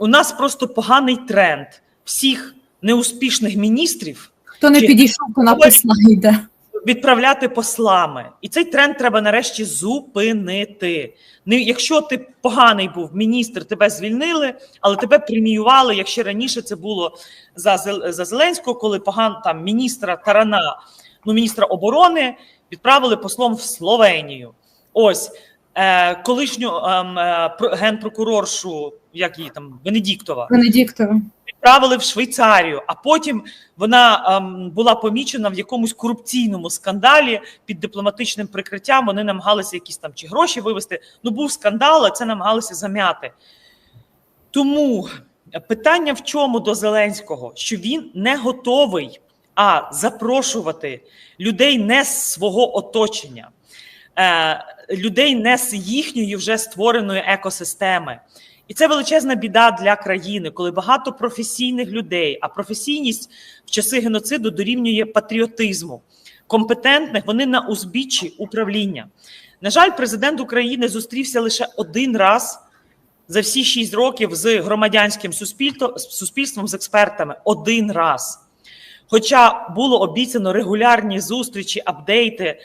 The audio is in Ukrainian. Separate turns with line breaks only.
у нас просто поганий тренд всіх неуспішних міністрів
Хто не підійшов, на посла йде.
відправляти послами. І цей тренд треба нарешті зупинити. Не, якщо ти поганий був міністр, тебе звільнили, але тебе преміювали. Якщо раніше це було за, за Зеленського, коли поган там міністра Тарана, ну міністра оборони, відправили послом в Словенію. Ось е, колишню ем, е, про- генпрокуроршу, як її там Венедіктова,
Венедіктова.
відправили в Швейцарію, а потім вона ем, була помічена в якомусь корупційному скандалі під дипломатичним прикриттям. Вони намагалися якісь там чи гроші вивести. Ну був скандал, а це намагалися зам'яти. Тому питання в чому до Зеленського, що він не готовий а запрошувати людей не з свого оточення, людей не з їхньої вже створеної екосистеми. І це величезна біда для країни, коли багато професійних людей, а професійність в часи геноциду дорівнює патріотизму, компетентних, вони на узбіччі управління. На жаль, президент України зустрівся лише один раз за всі шість років з громадянським суспільством з експертами. Один раз. Хоча було обіцяно регулярні зустрічі, апдейти